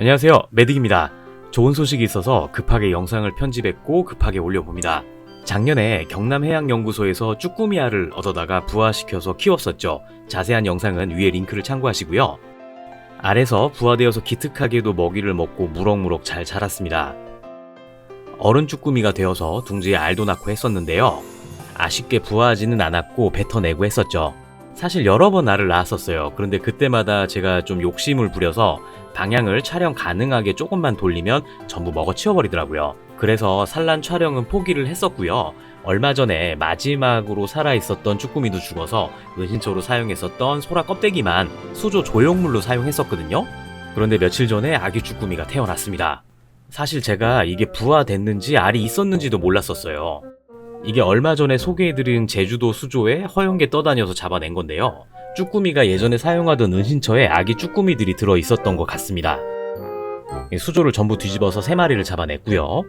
안녕하세요. 메딕입니다. 좋은 소식이 있어서 급하게 영상을 편집했고 급하게 올려봅니다. 작년에 경남해양연구소에서 쭈꾸미알을 얻어다가 부화시켜서 키웠었죠. 자세한 영상은 위에 링크를 참고하시고요. 알에서 부화되어서 기특하게도 먹이를 먹고 무럭무럭 잘 자랐습니다. 어른 쭈꾸미가 되어서 둥지에 알도 낳고 했었는데요. 아쉽게 부화하지는 않았고 뱉어내고 했었죠. 사실 여러 번 알을 낳았었어요. 그런데 그때마다 제가 좀 욕심을 부려서 방향을 촬영 가능하게 조금만 돌리면 전부 먹어 치워버리더라고요. 그래서 산란 촬영은 포기를 했었고요. 얼마 전에 마지막으로 살아있었던 쭈꾸미도 죽어서 은신처로 사용했었던 소라 껍데기만 수조 조형물로 사용했었거든요. 그런데 며칠 전에 아기 쭈꾸미가 태어났습니다. 사실 제가 이게 부화됐는지 알이 있었는지도 몰랐었어요. 이게 얼마 전에 소개해드린 제주도 수조에 허용게 떠다녀서 잡아낸 건데요. 쭈꾸미가 예전에 사용하던 은신처에 아기 쭈꾸미들이 들어 있었던 것 같습니다. 이 수조를 전부 뒤집어서 세 마리를 잡아냈고요.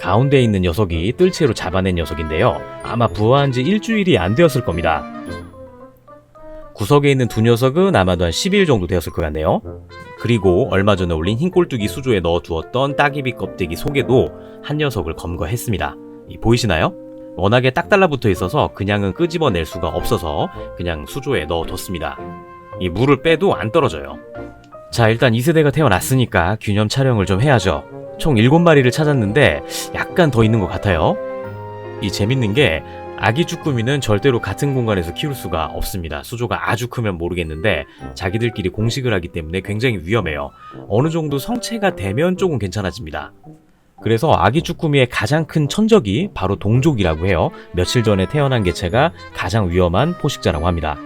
가운데 있는 녀석이 뜰채로 잡아낸 녀석인데요. 아마 부화한 지 일주일이 안 되었을 겁니다. 구석에 있는 두 녀석은 아마도 한 10일 정도 되었을 것 같네요. 그리고 얼마 전에 올린 흰 꼴뚜기 수조에 넣어두었던 따기비 껍데기 속에도 한 녀석을 검거했습니다. 이 보이시나요? 워낙에 딱 달라붙어 있어서 그냥은 끄집어낼 수가 없어서 그냥 수조에 넣어뒀습니다. 이 물을 빼도 안 떨어져요. 자, 일단 2세대가 태어났으니까 균형 촬영을 좀 해야죠. 총 7마리를 찾았는데 약간 더 있는 것 같아요. 이 재밌는 게 아기 쭈꾸미는 절대로 같은 공간에서 키울 수가 없습니다. 수조가 아주 크면 모르겠는데 자기들끼리 공식을 하기 때문에 굉장히 위험해요. 어느 정도 성체가 되면 조금 괜찮아집니다. 그래서 아기 쭈꾸미의 가장 큰 천적이 바로 동족이라고 해요. 며칠 전에 태어난 개체가 가장 위험한 포식자라고 합니다.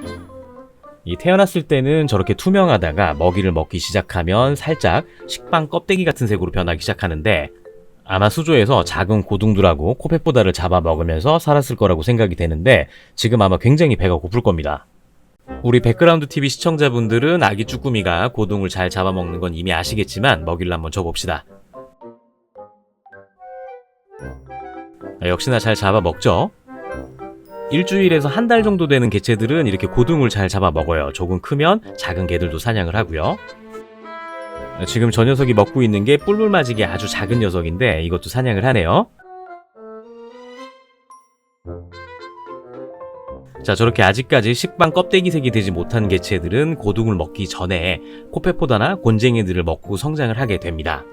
이 태어났을 때는 저렇게 투명하다가 먹이를 먹기 시작하면 살짝 식빵 껍데기 같은 색으로 변하기 시작하는데 아마 수조에서 작은 고둥두라고 코펫보다를 잡아 먹으면서 살았을 거라고 생각이 되는데 지금 아마 굉장히 배가 고플 겁니다. 우리 백그라운드 TV 시청자분들은 아기 쭈꾸미가 고둥을 잘 잡아먹는 건 이미 아시겠지만 먹이를 한번 줘봅시다. 아, 역시나 잘 잡아먹죠? 일주일에서 한 달 정도 되는 개체들은 이렇게 고등을 잘 잡아 먹어요. 조금 크면 작은 개들도 사냥을 하고요. 지금 저 녀석이 먹고 있는 게 뿔뿔맞이게 아주 작은 녀석인데 이것도 사냥을 하네요. 자, 저렇게 아직까지 식빵 껍데기색이 되지 못한 개체들은 고등을 먹기 전에 코페포다나 곤쟁이들을 먹고 성장을 하게 됩니다.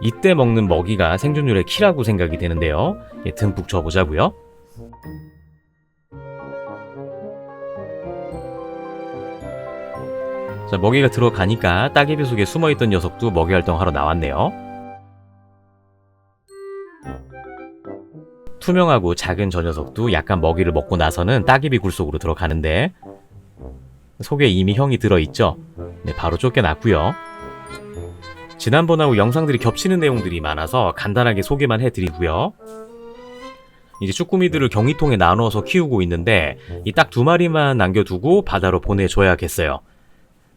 이때 먹는 먹이가 생존율의 키라고 생각이 되는데요. 예, 듬뿍 줘보자고요. 자, 먹이가 들어가니까 따개비 속에 숨어있던 녀석도 먹이 활동하러 나왔네요. 투명하고 작은 저 녀석도 약간 먹이를 먹고 나서는 따개비 굴 속으로 들어가는데 속에 이미 형이 들어있죠. 네, 바로 쫓겨났고요. 지난번하고 영상들이 겹치는 내용들이 많아서 간단하게 소개만 해드리고요. 이제 쭈꾸미들을 경위통에 나눠서 키우고 있는데 이 딱 두 마리만 남겨두고 바다로 보내줘야겠어요.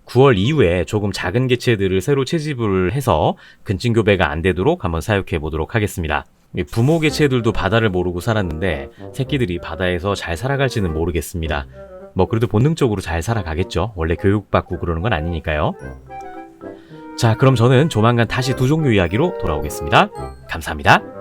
9월 이후에 조금 작은 개체들을 새로 채집을 해서 근친 교배가 안 되도록 한번 사육해 보도록 하겠습니다. 이 부모 개체들도 바다를 모르고 살았는데 새끼들이 바다에서 잘 살아갈지는 모르겠습니다. 뭐 그래도 본능적으로 잘 살아가겠죠. 원래 교육받고 그러는 건 아니니까요. 자, 그럼 저는 조만간 다시 두 종류 이야기로 돌아오겠습니다. 감사합니다.